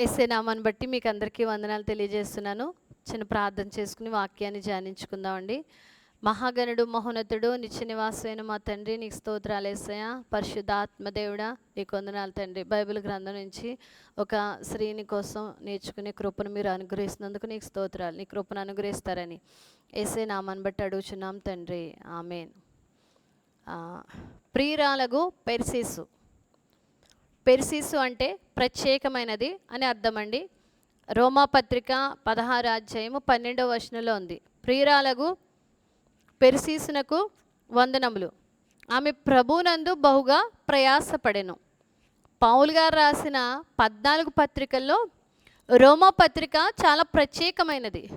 SA నామాన్ని బట్టి మీకు అందరికీ వందనాలు తెలియజేస్తున్నాను. చిన్న ప్రార్థన చేసుకుని వాక్యాన్ని ధ్యానించుకుందామండి. మహాగణుడు మహోన్నతుడు నిత్య నివాసమైన మా తండ్రి నీకు స్తోత్రాలు వేసాయా పరిశుద్ధాత్మదేవుడా నీకు వందనాలు తండ్రి. బైబిల్ గ్రంథం నుంచి ఒక స్త్రీని కోసం నేర్చుకునే కృపను మీరు అనుగ్రహిస్తున్నందుకు నీకు స్తోత్రాలు. నీ కృపను అనుగ్రహిస్తారని ఎస్ఏ నామాన్ని బట్టి అడుగుచున్నాం తండ్రి. ఆమెన్. ప్రియురాలగు పెర్సీసు. పెర్సిసు అంటే ప్రత్యేకమైనది అని అర్థమండి. రోమాపత్రిక పదహారు అధ్యాయము పన్నెండవ వచనంలో ఉంది. ప్రియురాలకు పెర్సీసునకు వందనములు. ఆమె ప్రభునందు బహుగా ప్రయాసపడెను. పౌల్ గారు రాసిన పద్నాలుగు పత్రికల్లో రోమా పత్రిక చాలా ప్రత్యేకమైనది.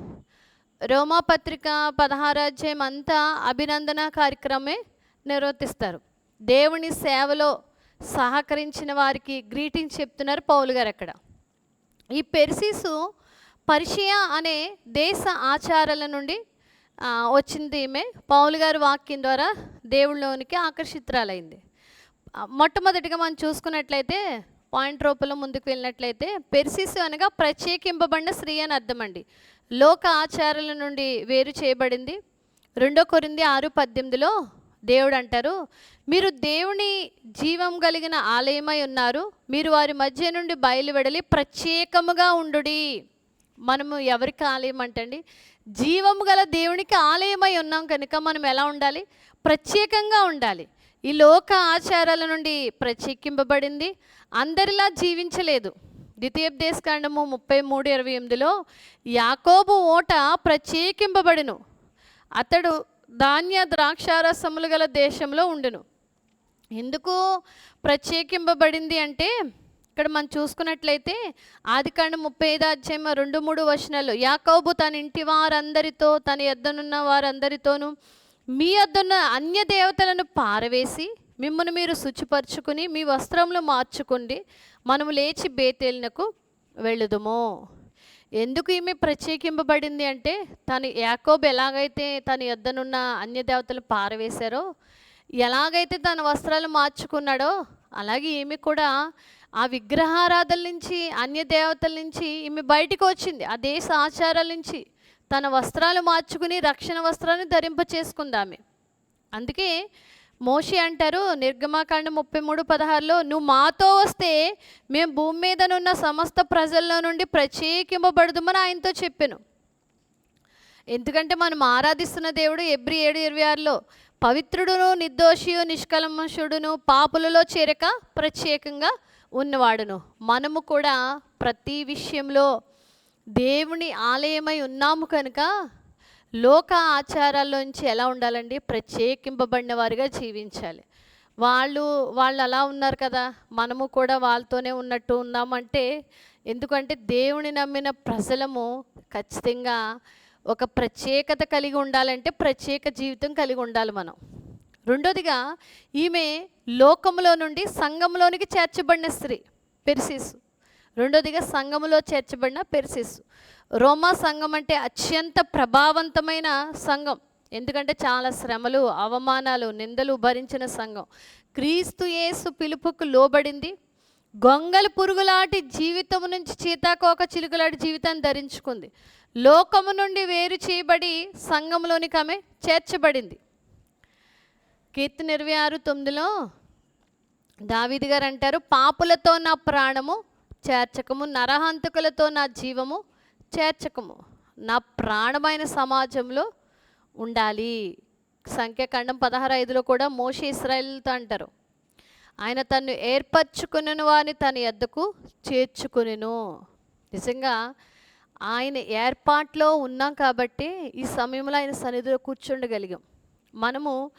రోమా పత్రిక పదహారు అంతా అభినందన కార్యక్రమే నిర్వర్తిస్తారు. దేవుని సేవలో సహకరించిన వారికి గ్రీటింగ్ చెప్తున్నారు పౌలు గారు అక్కడ. ఈ పెర్సీసు పర్షియా అనే దేశ ఆచారాల నుండి వచ్చింది ఈమె. పౌలు గారి వాక్యం ద్వారా దేవుళ్ళలోనికి ఆకర్షితురాలైంది. మొట్టమొదటిగా మనం చూసుకున్నట్లయితే పాయింట్ రూపంలో ముందుకు వెళ్ళినట్లయితే పెర్సిసు అనగా ప్రత్యేకింపబడిన స్త్రీ అని అర్థం అండి. లోక ఆచారాల నుండి వేరు చేయబడింది. రెండో కొరింది ఆరు పద్దెనిమిదిలో దేవుడు అంటారు మీరు దేవుని జీవం కలిగిన ఆలయమై ఉన్నారు. మీరు వారి మధ్య నుండి బయలువెడలి ప్రత్యేకముగా ఉండుడి. మనము ఎవరికి ఆలయం అంటండి? జీవము గల దేవునికి ఆలయమై ఉన్నాం కనుక మనం ఎలా ఉండాలి? ప్రత్యేకంగా ఉండాలి. ఈ లోక ఆచారాల నుండి ప్రత్యేకింపబడింది. అందరిలా జీవించలేదు. ద్వితీయోపదేశకాండము ముప్పై మూడు ఇరవై ఎనిమిదిలో యాకోబు ఓట ప్రత్యేకింపబడును. అతడు ధాన్య ద్రాక్షారసములు గల దేశంలో ఉండును. ఎందుకు ప్రత్యేకింపబడింది అంటే ఇక్కడ మనం చూసుకున్నట్లయితే ఆది కాండ ముప్పై ఐదు అధ్యాయం రెండు మూడు వచనాలు యాకోబు తన ఇంటి వారందరితో తన ఎద్దనున్న వారందరితోనూ మీ వద్దన్న అన్య దేవతలను పారవేసి మిమ్మల్ని మీరు శుచిపరచుకుని మీ వస్త్రములు మార్చుకోండి మనము లేచి బేతేలినకు వెళ్ళుదుము. ఎందుకు ఈమె ప్రత్యేకింపబడింది అంటే తను యాకోబ్ ఎలాగైతే తన యొద్దనున్న అన్య దేవతలు పారవేశారో ఎలాగైతే తన వస్త్రాలు మార్చుకున్నాడో అలాగే ఈమె కూడా ఆ విగ్రహారాధన నుంచి అన్య దేవతల నుంచి ఈమె బయటికి వచ్చింది. ఆ దేశ ఆచారాల నుంచి తన వస్త్రాలు మార్చుకుని రక్షణ వస్త్రాన్ని ధరింప చేసుకుందామె అందుకే మోషి అంటారు నిర్గమాకాండ ముప్పై మూడు పదహారులో నువ్వు మాతో వస్తే మేము భూమి మీదనున్న సమస్త ప్రజల్లో నుండి ప్రత్యేకింపబడదుమని ఆయనతో చెప్పాను. ఎందుకంటే మనం ఆరాధిస్తున్న దేవుడు ఎబ్రి ఏడు ఇరవై ఆరులో పవిత్రుడును నిర్దోషియు నిష్కల్మషుడును పాపులలో చేరక ప్రత్యేకంగా ఉన్నవాడును. మనము కూడా ప్రతి విషయంలో దేవుని ఆలయమై ఉన్నాము కనుక లోక ఆచారాల్లోంచి ఎలా ఉండాలండి? ప్రత్యేకింపబడిన వారిగా జీవించాలి. వాళ్ళు వాళ్ళు అలా ఉన్నారు కదా మనము కూడా వాళ్ళతోనే ఉన్నట్టు ఉన్నామంటే ఎందుకంటే దేవుని నమ్మిన ప్రజలము ఖచ్చితంగా ఒక ప్రత్యేకత కలిగి ఉండాలంటే ప్రత్యేక జీవితం కలిగి ఉండాలి మనం. రెండోదిగా ఈమె లోకములో నుండి సంఘంలోనికి చేర్చబడిన స్త్రీ పెర్సిస్. రెండోదిగా సంఘములో చేర్చబడిన పెర్సిస్. రోమా సంఘం అంటే అత్యంత ప్రభావవంతమైన సంఘం. ఎందుకంటే చాలా శ్రమలు అవమానాలు నిందలు భరించిన సంఘం. క్రీస్తు యేసు పిలుపుకు లోబడింది. గొంగలు పురుగులాటి జీవితం నుంచి చీతాకోక చిలుకలాటి జీవితాన్ని ధరించుకుంది. లోకము నుండి వేరు చేయబడి సంఘంలోనికి ఆమె చేర్చబడింది. కీర్తన ఇరవై ఆరు తొమ్మిదిలో దావీది గారు అంటారు పాపులతో నా ప్రాణము చేర్చకము నరహంతకులతో నా జీవము చేర్చకము నా ప్రాణమైన సమాజంలో ఉండాలి. సంఖ్యాకాండం పదహారు ఐదులో కూడా మోష ఇస్రాయల్తో అంటారు. ఆయన తను ఏర్పరచుకుని వారిని తన ఎద్దకు చేర్చుకునేను. నిజంగా ఆయన ఏర్పాట్లో ఉన్నాం కాబట్టి ఈ సమయంలో ఆయన సన్నిధిలో కూర్చుండగలిగాం. మనము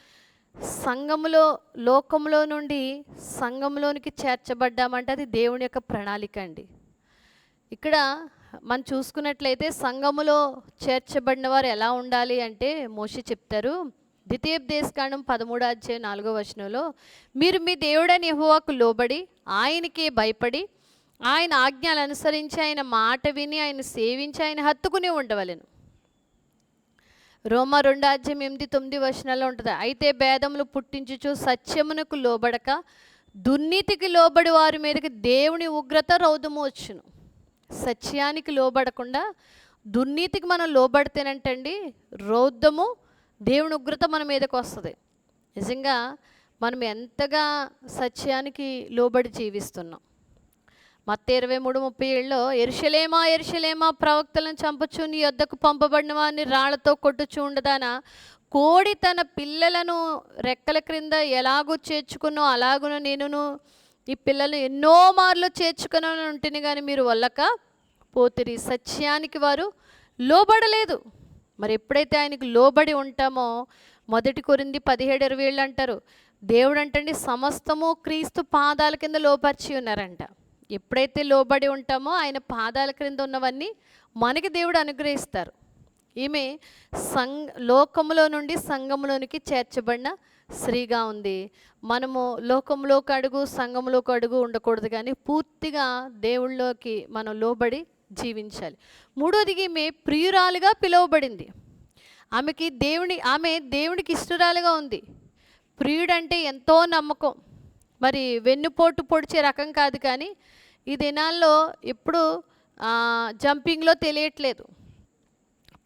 సంఘములో లోకంలో నుండి సంఘంలోనికి చేర్చబడ్డామంటే అది దేవుని యొక్క ప్రణాళిక అండి. ఇక్కడ మనం చూసుకున్నట్లయితే సంఘములో చేర్చబడిన వారు ఎలా ఉండాలి అంటే మోషి చెప్తారు. ద్వితీయోపదేశకాండం పదమూడు అధ్యాయ నాలుగో వచనంలో మీరు మీ దేవుడని యహోవాకు లోబడి ఆయనకే భయపడి ఆయన ఆజ్ఞలు అనుసరించి ఆయన మాట విని ఆయన సేవించి ఆయన హత్తుకుని ఉండవలెను. రోమ రెండు అధ్యాయం ఎనిమిది తొమ్మిది వచనాల్లో ఉంటుంది. అయితే భేదములు పుట్టించుచు సత్యమునకు లోబడక దుర్నీతికి లోబడి వారి మీదకి దేవుని ఉగ్రత రౌదము వచ్చును. సత్యానికి లోబడకుండా దుర్నీతికి మనం లోబడితేనంటండి రౌద్రము దేవుని ఉగ్రత మన మీదకి వస్తుంది. నిజంగా మనం ఎంతగా సత్యానికి లోబడి జీవిస్తున్నాం. మత్త ఇరవై మూడు ముప్పై ఏళ్ళలో ఎరుషలేమా ఎరుషలేమా ప్రవక్తలను చంపచ్చు నీ వద్దకు పంపబడిన వారిని రాళ్ళతో కొట్టుచూ ఉండదానా? కోడి తన పిల్లలను రెక్కల క్రింద ఎలాగూ చేర్చుకున్నో అలాగునో నేనును ఈ పిల్లలు ఎన్నో మార్లు చేర్చుకుని ఉంటుంది కానీ మీరు వల్లక పోతిరి. సత్యానికి వారు లోబడలేదు. మరి ఎప్పుడైతే ఆయనకు లోబడి ఉంటామో మొదటి కొరింది పదిహేడు ఇరవై ఏళ్ళు అంటారు. దేవుడు అంటండి సమస్తము క్రీస్తు పాదాల కింద లోపరిచి ఉన్నారంట. ఎప్పుడైతే లోబడి ఉంటామో ఆయన పాదాల క్రింద ఉన్నవన్నీ మనకి దేవుడు అనుగ్రహిస్తారు. ఈమె సంఘ లోకములో నుండి సంఘములోనికి చేర్చబడిన స్త్రీగా ఉంది. మనము లోకంలోకి అడుగు సంఘంలోకి అడుగు ఉండకూడదు కానీ పూర్తిగా దేవుళ్ళలోకి మనం లోబడి జీవించాలి. మూడోది ఈమె ప్రియురాలుగా పిలువబడింది. ఆమెకి దేవుని ఆమె దేవునికి ఇష్టరాలుగా ఉంది. ప్రియుడంటే ఎంతో నమ్మకం. మరి వెన్నుపోటు పొడిచే రకం కాదు కానీ ఈ దినాల్లో ఎప్పుడు జంపింగ్లో తెలియట్లేదు.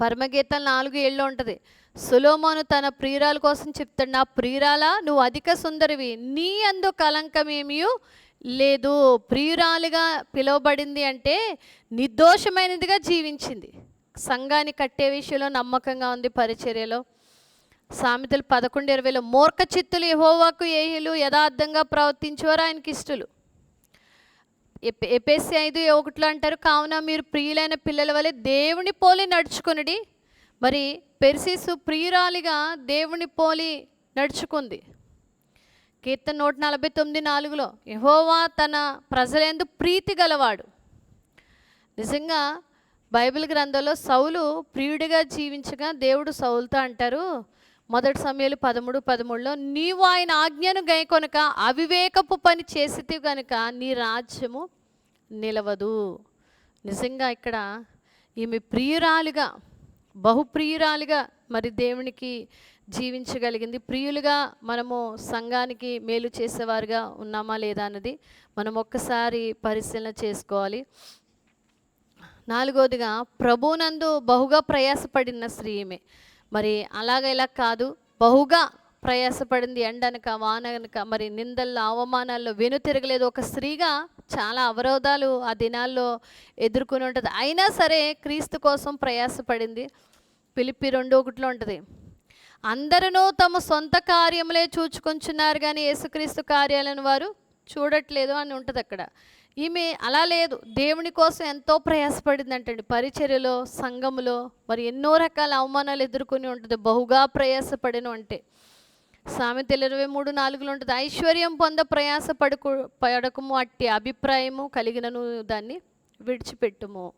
పరమగీతం నాలుగు ఏళ్ళు ఉంటుంది. సులోమోను తన ప్రియురాల కోసం చెప్తాడు నా ప్రియురాలా నువ్వు అధిక సుందరివి. నీ అందు కలంకమేమీ లేదు. ప్రియురాలుగా పిలువబడింది అంటే నిర్దోషమైనదిగా జీవించింది. సంఘాన్ని కట్టే విషయంలో నమ్మకంగా ఉంది పరిచర్యలో. సామెతలు పదకొండు ఇరవైలో మూర్ఖ చిత్తులు యెహోవాకు ఏహిలు యథార్థంగా ప్రవర్తించేవారు ఆయనకి ఇష్టలు. ఎప్- ఎపేసి ఐదు ఒకటిలో అంటారు కావున మీరు ప్రియులైన పిల్లల వలె దేవుని పోలి నడుచుకునడి. మరి పెర్సిసు ప్రియురాలిగా దేవుని పోలి నడుచుకుంది. కీర్తన నూట నలభై తొమ్మిది నాలుగులో యహోవా తన ప్రజలందు ప్రీతి గలవాడు. నిజంగా బైబిల్ గ్రంథంలో సౌలు ప్రియుడిగా జీవించగా దేవుడు సౌలుతో అంటారు మొదటి సమయాలు పదమూడు పదమూడులో నీవు ఆయన ఆజ్ఞను గైకొనక అవివేకపు పని చేసితే కనుక నీ రాజ్యము నిలవదు. నిజంగా ఇక్కడ ఈమె ప్రియురాలుగా బహుప్రియురాలిగా మరి దేవునికి జీవించగలిగింది. ప్రియులుగా మనము సంఘానికి మేలు చేసేవారుగా ఉన్నామా లేదా అన్నది మనం ఒక్కసారి పరిశీలన చేసుకోవాలి. నాలుగోదిగా ప్రభునందు బహుగా ప్రయాసపడిన స్త్రీ ఈమె. మరి అలాగ ఇలా కాదు బహుగా ప్రయాసపడింది ఎండనక వాననక మరి నిందల్లో అవమానాల్లో వెను తిరగలేదు ఒక స్త్రీగా చాలా అవరోధాలు ఆ దినాల్లో ఎదుర్కొని ఉంటుంది. అయినా సరే క్రీస్తు కోసం ప్రయాసపడింది. పిలిపి రెండు ఒకటిలో ఉంటుంది. అందరూ తమ సొంత కార్యములే చూచుకొంచున్నారు కానీ యేసుక్రీస్తు కార్యాలను వారు చూడట్లేదు అని ఉంటుంది అక్కడ. ఈమె అలా లేదు. దేవుని కోసం ఎంతో ప్రయాసపడింది అంటండి. పరిచర్యలో సంఘములో మరి ఎన్నో రకాల అవమానాలు ఎదుర్కొని ఉంటుంది. బహుగా ప్రయాసపడిన అంటే. సామెతలు ఇరవై మూడు నాలుగులో ఉంటుంది ఐశ్వర్యం పొంద ప్రయాస పడుకు పడకము అట్టి అభిప్రాయము కలిగినను దాన్ని విడిచిపెట్టుము.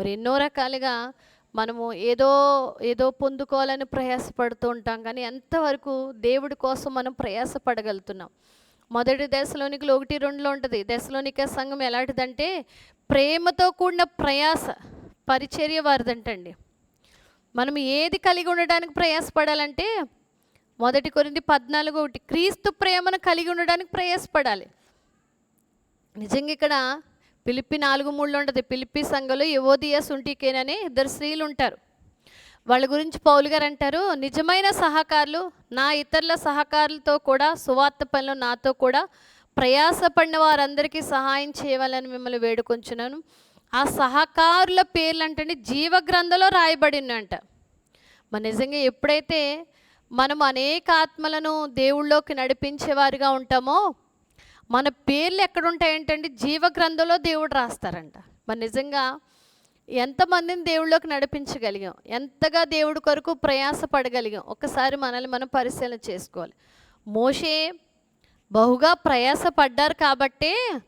మరి ఎన్నో రకాలుగా మనము ఏదో ఏదో పొందుకోవాలని ప్రయాసపడుతూ ఉంటాం కానీ ఎంతవరకు దేవుడి కోసం మనం ప్రయాసపడగలుగుతున్నాం. మొదటి దశలోనికలు ఒకటి రెండులో ఉంటుంది దశలోనిక సంఘం ఎలాంటిదంటే ప్రేమతో కూడిన ప్రయాస పరిచర్య వారిదంటండి. మనం ఏది కలిగి ఉండడానికి ప్రయాసపడాలంటే మొదటి కొరింది పద్నాలుగు ఒకటి. క్రీస్తు ప్రేమను కలిగి ఉండడానికి ప్రయాసపడాలి. నిజంగా ఇక్కడ పిలిపి నాలుగు మూడులో ఉంటుంది. పిలిపి సంఘంలో యువోదియ సుంటికేనని ఇద్దరు స్త్రీలు ఉంటారు. వాళ్ళ గురించి పౌలు గారు అంటారు నిజమైన సహకారులు నా ఇతరుల సహకారులతో కూడా సువార్త పనులు నాతో కూడా ప్రయాసపడిన వారందరికీ సహాయం చేయాలని మిమ్మల్ని వేడుకొంచున్నాను. ఆ సహకారుల పేర్లు అంటే జీవ గ్రంథంలో రాయబడినంట మరి నిజంగా ఎప్పుడైతే మనం అనేక ఆత్మలను దేవుళ్ళలోకి నడిపించేవారుగా ఉంటామో మన పేర్లు ఎక్కడ జీవ గ్రంథంలో దేవుడు రాస్తారంట. మరి నిజంగా ఎంతమందిని దేవుళ్ళలోకి నడిపించగలిగాం? ఎంతగా దేవుడి కొరకు ప్రయాసపడగలిగాం? ఒక్కసారి ఒకసారి మనల్ని మనం పరిశీలన చేసుకోవాలి. మోషే బహుగా ప్రయాసపడ్డారు కాబట్టి కాబట్టే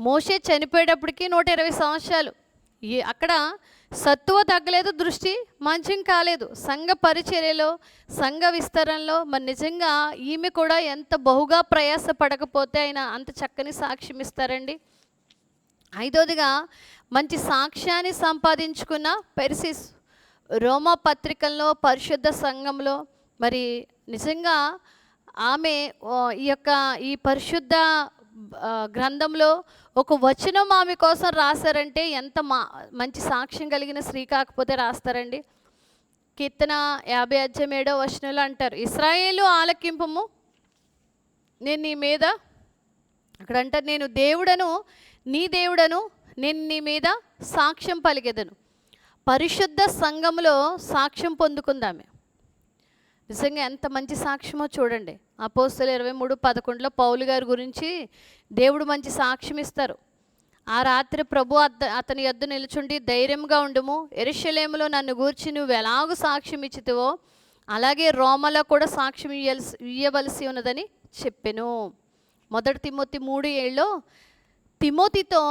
మోషే చనిపోయేటప్పటికి నూట ఇరవై సంవత్సరాలు. అక్కడ సత్తువ తగ్గలేదు దృష్టి మంచం కాలేదు. సంఘ పరిచర్యలో సంఘ విస్తరణలో మరి నిజంగా ఈమె కూడా ఎంత బహుగా ప్రయాస పడకపోతే ఆయన అంత చక్కని సాక్ష్యం ఇస్తారండి. ఐదోదిగా మంచి సాక్ష్యాన్ని సంపాదించుకున్న పెర్సిస్ రోమా పత్రికల్లో పరిశుద్ధ సంఘంలో మరి నిజంగా ఆమె ఈ యొక్క ఈ పరిశుద్ధ గ్రంథంలో ఒక వచనం ఆమె కోసం రాశారంటే ఎంత మా మంచి సాక్ష్యం కలిగిన స్త్రీ కాకపోతే రాస్తారండి. కీర్తన యాభై అధ్యయం ఏడో వచనంలో అంటారు ఇస్రాయేలు ఆలకింపము నేను నీ మీద అక్కడ అంటారు నేను దేవుడను నీ దేవుడను నేను నీ మీద సాక్ష్యం పలికెదను. పరిశుద్ధ సంఘములో సాక్ష్యం పొందుకుందామే. నిజంగా ఎంత మంచి సాక్ష్యమో చూడండి. అపోస్తులు ఇరవై మూడు పదకొండులో పౌలు గారి గురించి దేవుడు మంచి సాక్ష్యం ఇస్తారు. ఆ రాత్రి ప్రభు అద్ద అతని యొద్ద నిలుచుండి ధైర్యంగా ఉండుము. ఎరుషలేములో నన్ను గూర్చి నువ్వు ఎలాగూ సాక్ష్యం ఇచ్చితివో అలాగే రోమలో కూడా సాక్ష్యం ఇయ్యవలసి ఇయ్యవలసి ఉన్నదని చెప్పెను. మొదటి తిమోతి మూడు ఏళ్ళలో తిమోతితో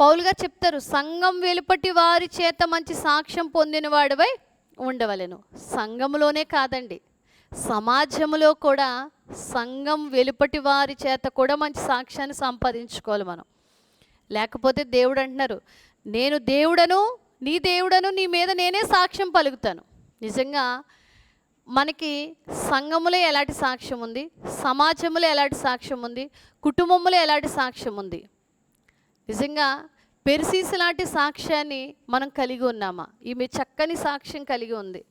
పౌలుగా చెప్తారు సంఘం వెలుపటి వారి చేత మంచి సాక్ష్యం పొందిన వాడివై ఉండవలెను. సంఘములోనే కాదండి. సమాజంలో కూడా సంఘం వెలుపటి వారి చేత కూడా మంచి సాక్ష్యాన్ని సంపాదించుకోవాలి మనం. లేకపోతే దేవుడు అంటున్నారు నేను దేవుడను నీ దేవుడను నీ మీద నేనే సాక్ష్యం పలుకుతాను. నిజంగా మనకి సంఘములో ఎలాంటి సాక్ష్యం ఉంది? సమాజంలో ఎలాంటి సాక్ష్యం ఉంది? కుటుంబంలో ఎలాంటి సాక్ష్యం ఉంది? నిజంగా పెర్సీస్ లాంటి సాక్ష్యాన్ని మనం కలిగి ఉన్నామా? ఈమె చక్కని సాక్ష్యం కలిగి ఉంది.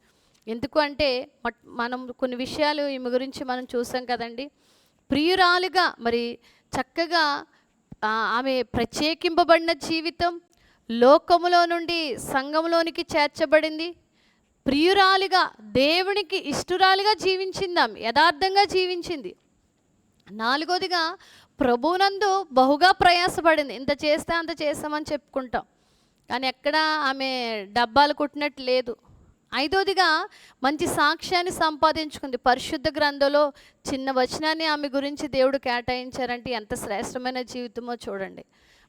ఎందుకు అంటే మట్- మనం కొన్ని విషయాలు ఈమె గురించి మనం చూసాం కదండి. ప్రియురాలుగా మరి చక్కగా ఆమె ప్రత్యేకింపబడిన జీవితం లోకములో నుండి సంఘంలోనికి చేర్చబడింది. ప్రియురాలిగా దేవునికి ఇష్టురాలిగా జీవించింది ఆమె యథార్థంగా జీవించింది. నాలుగోదిగా ప్రభునందు బహుగా ప్రయాసపడింది. ఇంత చేస్తే అంత చేస్తామని చెప్పుకుంటాం. కానీ ఎక్కడ ఆమె డబ్బాలు కుట్టినట్టు లేదు. ఐదోదిగా మంచి సాక్ష్యాన్ని సంపాదించుకుంది. పరిశుద్ధ గ్రంథంలో చిన్న వచనాన్ని ఆమె గురించి దేవుడు కేటాయించారంటే ఎంత శ్రేష్టమైన జీవితమో చూడండి.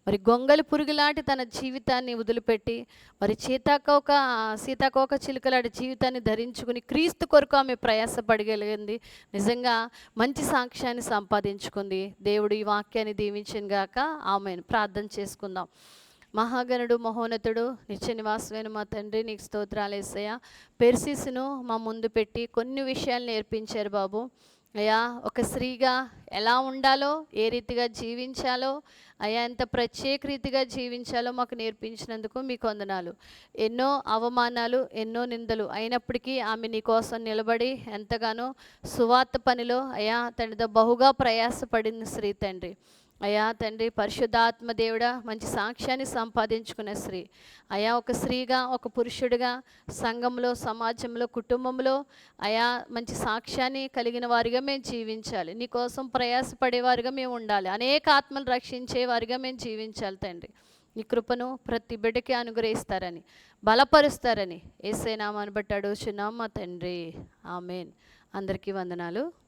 మరి గొంగలి పురుగులాంటి తన జీవితాన్ని వదిలిపెట్టి మరి సీతాకోక సీతాకోక చిలుకలాంటి జీవితాన్ని ధరించుకుని క్రీస్తు కొరకు ఆమె ప్రయాసపడగలిగింది. నిజంగా మంచి సాక్ష్యాన్ని సంపాదించుకుంది. దేవుడు ఈ వాక్యాన్ని దీవించిన గాక ఆమెను. ప్రార్థన చేసుకుందాం. మహాగణుడు మహోన్నతుడు నిత్య నివాసమైన మా తండ్రి నీకు స్తోత్రాలేసయ్య పెర్సిస్ను మా ముందు పెట్టి కొన్ని విషయాలు నేర్పించారు బాబు. అయ్యా ఒక స్త్రీగా ఎలా ఉండాలో ఏ రీతిగా జీవించాలో అయ్యా ఎంత ప్రత్యేక రీతిగా జీవించాలో మాకు నేర్పించినందుకు మీకు వందనాలు. ఎన్నో అవమానాలు ఎన్నో నిందలు అయినప్పటికీ ఆమె నీ కోసం నిలబడి ఎంతగానో సువార్త పనిలో అయ్యా తండ్రితో బహుగా ప్రయాసపడింది స్త్రీ తండ్రి. అయా తండ్రి పరిశుద్ధాత్మ దేవుడా మంచి సాక్ష్యాన్ని సంపాదించుకున్న స్త్రీ. అయా ఒక స్త్రీగా ఒక పురుషుడిగా సంఘంలో సమాజంలో కుటుంబంలో అయా మంచి సాక్ష్యాన్ని కలిగిన వారిగా మేము జీవించాలి. నీకోసం ప్రయాసపడేవారిగా మేము ఉండాలి. అనేక ఆత్మలు రక్షించే వారిగా మేము జీవించాలి తండ్రి. నీ కృపను ప్రతి బిడ్డకి అనుగ్రహిస్తారని బలపరుస్తారని. ఏసైనామాను బట్టి అడుగుచున్నాం మా తండ్రి. ఆమెన్. అందరికీ వందనాలు.